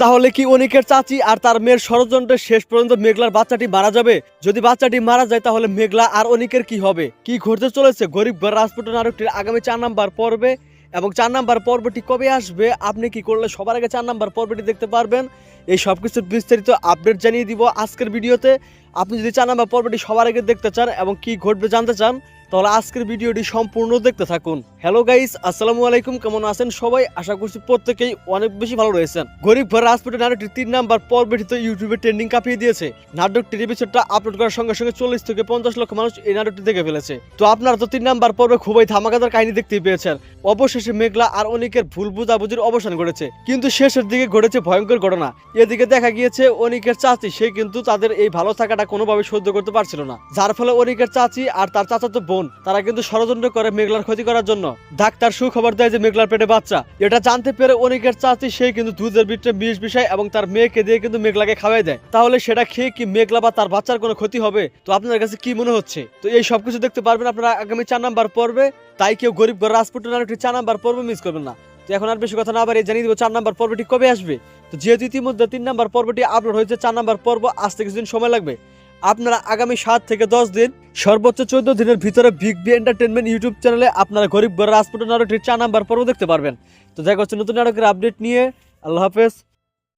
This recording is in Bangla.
তাহলে কি অনিকের চাচি আর তার মেয়ের ষড়যন্ত্রে শেষ পর্যন্ত মেঘলার বাচ্চাটি মারা যাবে? যদি বাচ্চাটি মারা যায়, তাহলে মেঘলা আর অনিকের কি হবে? কি ঘটতে চলেছে? গরিব রাজপুটন নাটকটির আগামী চার নাম্বার পর্বে এবং চার নাম্বার পর্বটি কবে আসবে? আপনি কি করলে সবার আগে চার নাম্বার পর্বটি দেখতে পারবেন? এই সব কিছুর বিস্তারিত আপডেট জানিয়ে দিব আজকের ভিডিওতে। আপনি যদি চার নাম্বার পর্বটি সবার আগে দেখতে চান এবং কি ঘটবে জানতে চান তাহলে আজকের ভিডিওটি সম্পূর্ণ দেখতে থাকুন। হ্যালো গাইস আসসালামু আলাইকুম, কেমন আছেন সবাই? আশা করছি প্রত্যেকেই অনেক বেশি ভালো রয়েছেন। গরিব ঘর রাজপুটের নাটকটির তিন নাম্বার পর্বটি তো ইউটিউবে ট্রেন্ডিং কাঁপিয়ে দিয়েছে। নাটকটির এপিসোডটা আপলোড করার সঙ্গে সঙ্গে চল্লিশ থেকে পঞ্চাশ লক্ষ মানুষ এই নাটকটি দেখে ফেলেছে। তো আপনারা তো তিন নাম্বার পর্বে খুবই ধামাকাদার কাহিনী দেখতেই পেয়েছেন। অবশেষে মেঘলা আর অনিকের ভুল বুঝাবুঝির অবসান ঘটেছে। কিন্তু শেষের দিকে ঘটেছে ভয়ঙ্কর ঘটনা। এদিকে দেখা গিয়েছে অনিকের চাচি, সে কিন্তু তাদের এই ভালো থাকাটা কোনোভাবে সহ্য করতে পারছিল না। যার ফলে অনিকের চাচি আর তার চাচাতো বোন তারা কিন্তু ষড়যন্ত্র করে মেঘলার ক্ষতি করার জন্য। ডাক্তার সুখবর দেয় যে মেঘলার পেটে বাচ্চা। এটা জানতে পেরে অনিকের চাচি সে কিন্তু দুধের ভিতরে বিষ বিষয় এবং তার মেয়েকে দিয়ে কিন্তু মেঘলাকে খাওয়াই দেয়। তাহলে সেটা খেয়ে কি মেঘলা বা তার বাচ্চার কোনো ক্ষতি হবে? তো আপনার কাছে কি মনে হচ্ছে? তো এই সবকিছু দেখতে পারবেন আপনারা আগামী চার নাম্বার পর্বে। তাই কেউ গরিব ঘর রাজপুটের নাটকটি চার নাম্বার পর্ব মিস করবেন না। তো এখন আর বেশি কথা না বাড়িয়ে জানিয়ে দেবো চার নাম্বার পর্বটি কবে আসবে। তো যেহেতু ইতিমধ্যে তিন নাম্বার পর্বটি আপলোড হয়েছে, চার নাম্বার পর্ব আসতে কিছুদিন সময় লাগবে। আপনারা আগামী সাত থেকে দশ দিন, সর্বোচ্চ চোদ্দ দিনের ভিতরে বিগ বি এন্টারটেনমেন্ট ইউটিউব চ্যানেলে আপনারা গরিব বড় রাজপুটের নাটকটির চার নাম্বার পর্ব দেখতে পারবেন। তো দেখা হচ্ছে নতুন নাটকের আপডেট নিয়ে। আল্লাহ হাফেজ।